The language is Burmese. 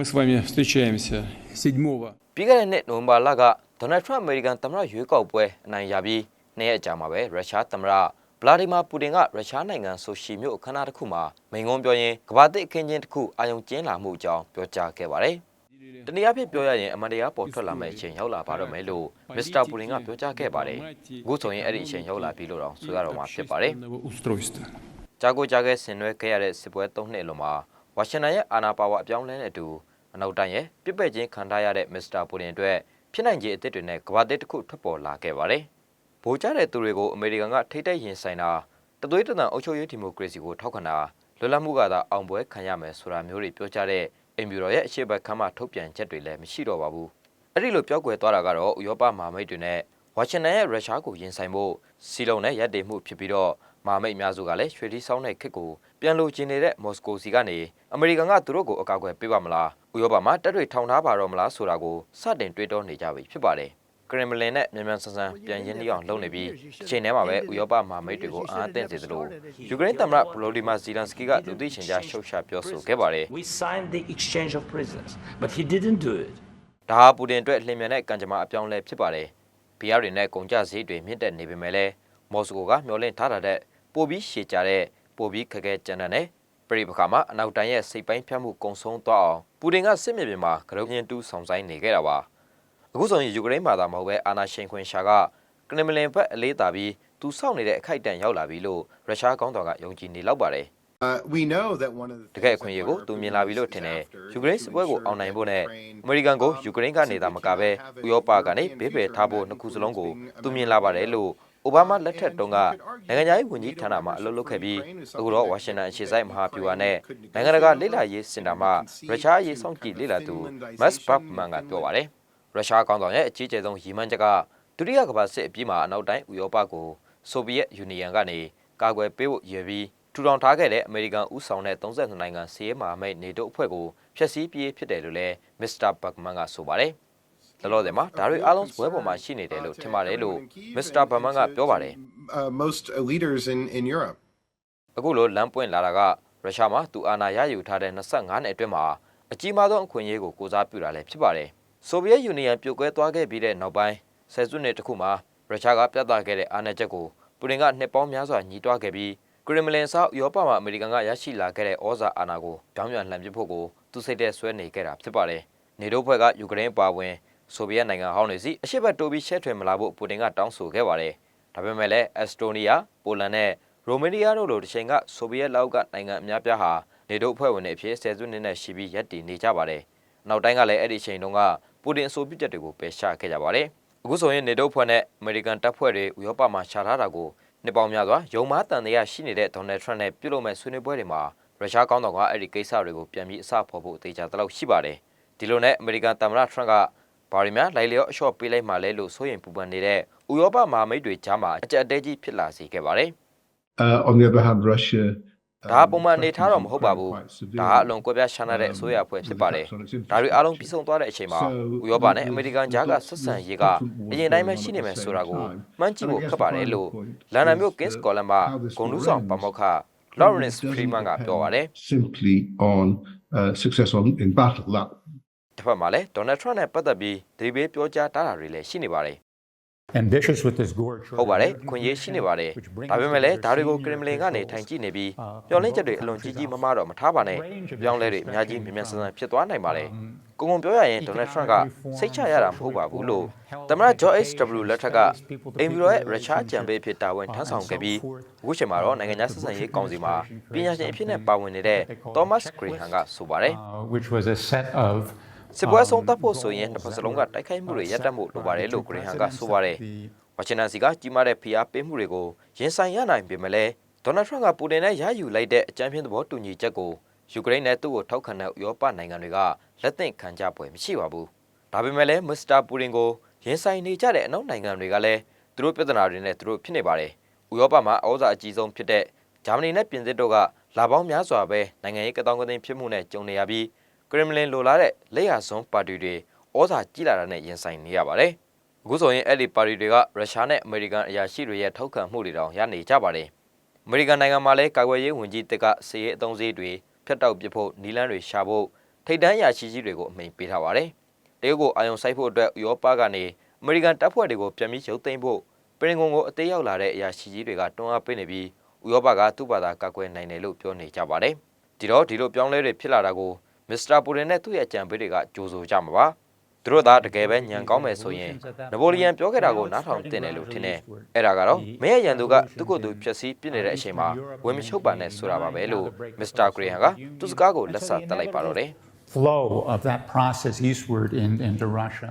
Мы с вами встречаемся 7 ပြီးခဲ့တဲ့နှစ်နိုဝင်ဘာလကဒေါ်နယ်ထရန့်အမေရိကန်သမ္မတရွေးကောက်ပွဲအနိုင်ရပြီးနှစ်ရက်အကြာမှာပဲရုရှားသမ္မတဗလာဒီမာပူတင်ကရုရှားနိုင်ငံဆိုရှီမြို့အခမ်းအနားတစ်ခုမှာမိန့်ခွန်းပြောရင်းကမ္ဘာသစ်အခင်းချင်းတစ်ခုအာရုံကျင်းလာမှုအကြောင်းပြောကြားခဲ့ပါတယ်။တနည်းအားဖြင့်ပြောရရင်အမှန်တရားပေါ်ထွက်လာမယ့်အချိန်ရောက်လာပါတော့မယ်လို့မစ္စတာပူတင်ကပြောကြားခဲ့ပါတယ်။အခုဆိုရင်အဲ့ဒီအချိန်ရောက်လာပြီလို့တော့ဆိုရတော့မှာဖြစ်ပါတယ်။ Единого устройства. ကြာကိုကြာခဲ့ဆင်နွှဲခဲ့ရတဲ့စစ်ပွဲ၃နှစ်လုံးမှာဝါရှင်တန်ရဲ့အာဏာပါဝါအပြောင်းအလဲနဲ့အတူ အနောက်တိုင်းရဲ့ပြစ်ပယ်ချင်းခံထားရတဲ့မစ္စတာပူတင်အတွက်ဖြစ်နိုင်ခြေအသစ်တွေနဲ့ကမ္ဘာသစ်တစ်ခုထွက်ပေါ်လာခဲ့ပါတယ်။ဗိုလ်ကျတဲ့သူတွေကိုအမေရိကန်ကထိတ်တိုက်ရင်ဆိုင်တာတသွေးတသံအုပ်ချုပ်ရေးဒီမိုကရေစီကိုထောက်ခံတာလွတ်လပ်မှုကသာအောင်ပွဲခံရမယ်ဆိုတာမျိုးတွေပြောကြားတဲ့အိမ်ဖြူတော်ရဲ့အရှိတ်ဘက်ခမ်းမထုတ်ပြန်ချက်တွေလည်းမရှိတော့ပါဘူး။အဲ့ဒီလိုပြောကွယ်သွားတာကတော့ဥရောပမဟာမိတ်တွေနဲ့ဝါရှင်တန်ရဲ့ရုရှားကိုရင်ဆိုင်ဖို့စီလုံးနဲ့ရပ်တည်မှုဖြစ်ပြီးတော့ မဟာမိတ်အများစုကလည်းရွှေလီဆောင်းတဲ့ခစ်ကိုပြန်လိုချင်နေတဲ့မော်စကိုစီကနေအမေရိကန်ကသူတို့ကိုအကာအကွယ်ပေးပါမလားဥရောပမှာတပ်တွေထောင်ထားပါတော့မလားဆိုတာကိုစတင်တွေးတောနေကြပြီဖြစ်ပါတယ်ကရင်မလင်နဲ့မြန်မြန်ဆန်ဆန်ပြန်ရင်းနှီးအောင်လုပ်နေပြီးအချိန်ထဲမှာပဲဥရောပမဟာမိတ်တွေကိုအားအသင့်စေသလိုယူကရိန်းသမ္မတဗလိုဒီမာဇီလန်စကီကလူသိရှင်ကြားရှုတ်ချပြောဆိုခဲ့ပါတယ် We signed the exchange of prisoners, but he didn't do it. ဒါဟာပူတင်အတွက်လျင်မြန်တဲ့ကံကြမ္မာအပြောင်းလဲဖြစ်ပါတယ်။ဘီယာတွေနဲ့ကုန်ကြစည်တွေမြင့်တက်နေပေမဲ့လည်းမော်စကိုကမျှော်လင့်ထားတာတဲ့ ပိုပြီးရှည်ကြတဲ့ပိုပြီးခက်ခဲကြမ်းတမ်းတဲ့ပြည်ပခါမှာအနောက်တိုင်းရဲ့စိတ်ပိုင်းဖြတ်မှုကုံဆုံးသွားအောင်ပူတင်ကစစ်မြေပြင်မှာကရုံရင်တူးဆောင်ဆိုင်နေခဲ့တာပါ။အခုဆိုရင်ယူကရိန်းမှာသာမဟုတ်ပဲအာနာရှင်ခွင်ရှာကကနမလင်ဘက်အလေးတာပြီးသူစောင့်နေတဲ့အခိုက်အတန့်ရောက်လာပြီလို့ရုရှားကောင်းတော်ကယုံကြည်နေလောက်ပါတယ်။ Uh, we know that one of the တကယ်အခွင့်အရေးကိုသူမြင်လာပြီလို့ထင်တယ်ယူကရိန်းစစ်ပွဲကိုအောင်နိုင်ဖို့နဲ့အမေရိကန်ကိုယူကရိန်းကနေသာမကပဲဥရောပကနေဘေးပယ်ထားဖို့နှစ်ခုစလုံးကိုသူမြင်လာပါတယ်လို့ အိုဘားမားလက်ထက်တုန်းကနိုင်ငံခြားရေးဝန်ကြီးဌာနမှအလုပ်လုပ်ခဲ့ပြီးအခုတော့ဝါရှင်တန်အခြေစိုက်မဟာဗျူဟာနဲ့နိုင်ငံတကာလေ့လာရေးစင်တာမှရုရှားရေးစောင့်ကြည့်လေ့လာသူမတ်ဘတ်မန်ကပြောပါတယ်ရုရှားကောင်ဆောင်ရဲ့အကြီးအကျယ်ဆုံးရည်မှန်းချက်ကဒုတိယကမ္ဘာစစ်အပြီးမှာအနောက်တိုင်းဥရောပကိုဆိုဗီယက်ယူနီယံကနေကာကွယ်ပေးဖို့ရည်ပြီးထူထောင်ထားခဲ့တဲ့အမေရိကန်ဦးဆောင်တဲ့32နိုင်ငံစီးရဲမဟာမိတ်နေတိုးအဖွဲ့ကိုဖျက်ဆီးပြေးဖြစ်တယ်လို့လည်းမစ္စတာဘတ်မန်ကဆိုပါတယ်။ လောလောဆယ်မှာဒါတွေအားလုံးဇပွဲပေါ်မှာရှိနေတယ်လို့ထင်ပါတယ်လို့မစ္စတာဘတ်မန်ကပြောပါတယ် uh, most uh, leaders in, in Europe. ။အခုလိုလမ်းပွင့်လာတာကရုရှားမှာသူအာဏာရယူထားတဲ့25နှစ်အတွင်းမှာအကြီးမားဆုံးအခွင့်အရေးကိုကိုစားပြုတာလည်းဖြစ်ပါတယ်။ဆိုဗီယက်ယူနီယံပြိုကွဲသွားခဲ့ပြီးတဲ့နောက်ပိုင်းဆယ်စုနှစ်တစ်ခုမှာရုရှားကပြသခဲ့တဲ့အာဏာချက်ကိုပူတင်ကနှစ်ပေါင်းများစွာညီးတွားခဲ့ပြီးကရမလင်ဆောက်ဥရောပမှာအမေရိကန်ကရရှိလာခဲ့တဲ့ဩဇာအာဏာကိုကြောင်းပြန်လှန်ပစ်ဖို့ကိုသူစိတ်ထဲဆွဲနေခဲ့တာဖြစ်ပါတယ်။နေတိုးဖွဲ့ကယူကရိန်းပါဝင် ဆိုဗီယက်နိုင်ငံဟောင်းတွေစီအရှိတ်ဘက်တိုးပြီးရှဲထွင်မလာဖို့ပူတင်ကတောင်းဆိုခဲ့ပါတယ်။ဒါပေမဲ့လည်းအက်စတိုးနီးယားပိုလန်နဲ့ရိုမေးနီးယားတို့လိုတစ်ချိန်ကဆိုဗီယက်လောက်ကနိုင်ငံအများပြားဟာနေတိုးအဖွဲ့ဝင်တွေအဖြစ်ဆယ်စုနှစ်နဲ့ရှိပြီးရပ်တည်နေကြပါတယ်။နောက်တိုင်းကလည်းအဲ့ဒီအချိန်တုန်းကပူတင်အဆိုပြုချက်တွေကိုပယ်ချခဲ့ကြပါတယ်။အခုဆိုရင်နေတိုးအဖွဲ့နဲ့အမေရိကန်တပ်ဖွဲ့တွေဥရောပမှာရှာထားတာကိုနှစ်ပေါင်းများစွာယုံမားတန်တရားရှိနေတဲ့ဒေါ်နယ်ထရန့်နဲ့ပြုလုပ်မဲ့ဆွေးနွေးပွဲတွေမှာရုရှားကောင်းဆောင်ကအဲ့ဒီကိစ္စတွေကိုပြန်ပြီးအစဖော်ဖို့အသေးချာတလောက်ရှိပါတယ်။ဒီလိုနဲ့အမေရိကန်သမ္မတထရန့်က ဘာရီများလိုက်လျော့အလျှော့ပေးလိုက်မှလဲလို့စိုးရင်ပူပန်နေတဲ့ဥရောပမဟာမိတ်တွေကြားမှာအကြက်အတဲကြီးဖြစ်လာစေခဲ့ပါတယ် Uh, on the other hand, Russia. ဒါပုံမှန်အနေထားတော့မဟုတ်ပါဘူးဒါကအလွန်ကွဲပြားရှားနာတဲ့အစိုးရအဖွဲ့ဖြစ်ပါတယ်ဒါတွေအားလုံးပြီးဆုံးသွားတဲ့အချိန်မှာဥရောပနဲ့အမေရိကန်ကြားကဆက်ဆံရေးကအရင်တိုင်းပဲရှိနေမယ်ဆိုတာကိုမှန်းကြည့်ဖို့ခက်ပါတယ်လို့လန်ဒန်မြို့ Kings College မှာဂုံလူးဆောင်ပါမောက္ခ Lawrence Freeman ကပြောပါတယ် Simply on uh, success on, in battle. That တစ်ဖက်မှာလည်း Donald Trump နဲ့ပတ်သက်ပြီးဒရီဘေးပြောကြားတာတွေလည်းရှိနေပါတယ် ambitious with this gorge ဟုတ်ပါတယ်ခွင့်ရေးရှိနေပါတယ်ဒါပေမဲ့လည်းဒါတွေကိုကရမလင်ကနေထိုင်ကြည့်နေပြီးမျော်လင့်ချက်တွေအလွန်ကြီးကြီးမားမားတော့မထားပါနဲ့ပြောင်းလဲတွေအများကြီးမြန်မြန်ဆန်ဆန်ဖြစ်သွားနိုင်ပါတယ်ကိုကုံပြောရရင်ဒေါ်နယ်ထရန့်ကစိတ်ချရတာမဟုတ်ပါဘူးလို့သမ္မတ George H.W. လက်ထက်ကအိမ်ဖြူတော်ရဲ့ရုရှားကြံပေးဖြစ်တာဝန်ထမ်းဆောင်ခဲ့ပြီးအခုချိန်မှာတော့နိုင်ငံခြားဆက်ဆံရေးကောင်စီမှာပညာရှင်အဖြစ်နဲ့ပါဝင်နေတဲ့ Thomas Graham ကဆိုပါတယ် uh, which was a set of စစ်ပွဲဆုံးတပ်ဖို့ဆိုရင်တစ်ဖက်စလုံးကတိုက်ခိုက်မှုတွေရပ်တန့်ဖို့လိုပါတယ်လို့ Graham ကဆိုပါတယ်ဝါရှင်တန်စီကကြီးမားတဲ့ဖိအားပေးမှုတွေကိုရင်ဆိုင်ရနိုင်ပေမဲ့လည်းဒေါ်နယ်ထရန့်ကပူတင်နဲ့ရယူလိုက်တဲ့အကြမ်းဖျင်းသဘောတူညီချက်ကိုယူကရိန်းနဲ့သူ့ကိုထောက်ခံတဲ့ဥရောပနိုင်ငံတွေကလက်သင့်ခံကြပွဲမရှိပါဘူး။ဒါပေမဲ့လည်းမစ္စတာပူတင်ကိုရင်ဆိုင်နေကြတဲ့အနောက်နိုင်ငံတွေကလည်းသူတို့ပြဿနာတွေနဲ့သူတို့ဖြစ်နေပါတယ်။ဥရောပမှာဩဇာအကြီးဆုံးဖြစ်တဲ့ဂျာမနီနဲ့ပြင်သစ်တို့ကလာပေါင်းများစွာပဲနိုင်ငံရေးကတောင်းကသိန်းဖြစ်မှုနဲ့ကြုံနေရပြီး ကရမလင်လိုလားတဲ့လက်ရဆုံးပါတီတွေဩဇာကြီးလာတာနဲ့ရင်ဆိုင်နေရပါတယ်။အခုဆိုရင်အဲ့ဒီပါတီတွေကရုရှားနဲ့အမေရိကန်အရာရှိတွေရဲ့ထောက်ခံမှုတွေတောင်ရနေကြပါတယ်။အမေရိကန်နိုင်ငံမှာလည်းကာကွယ်ရေးဝန်ကြီးတက်ကစီရေးအုံစည်းတွေဖျက်တောက်ပစ်ဖို့နီလန်းတွေရှာဖို့ထိပ်တန်းအရာရှိကြီးတွေကိုအမိန့်ပေးထားပါတယ်။တရုတ်ကိုအာရုံစိုက်ဖို့အတွက်ဥရောပကနေအမေရိကန်တပ်ဖွဲ့တွေကိုပြန်ပြီးရုပ်သိမ်းဖို့ပရင်ဂွန်ကိုအသေးရောက်လာတဲ့အရာရှိကြီးတွေကတွန်းအားပေးနေပြီးဥရောပကသူ့ဘာသာကာကွယ်နိုင်တယ်လို့ပြောနေကြပါတယ်။ဒီတော့ဒီလိုပြောင်းလဲတွေဖြစ်လာတာကို မစ္စတာပူတင်နဲ့သူ့ရဲ့အကြံပေးတွေကကြိုဆိုကြမှာပါ။သူတို့သာတကယ်ပဲညံကောင်းမယ်ဆိုရင်နဗိုလီယန်ပြောခဲ့တာကိုနားထောင်တင်တယ်လို့ထင်တယ်။အဲ့ဒါကတော့မင်းရဲ့ရန်သူကသူ့ကိုယ်သူဖြည့်ဆည်းပြစ်နေတဲ့အချိန်မှာဝင်မချုပ်ပါနဲ့ဆိုတာပါပဲလို့မစ္စတာဂရေဟန်ကသူ့စကားကိုလက်စာတက်လိုက်ပါတော့တယ်။ flow of that process eastward in, into Russia.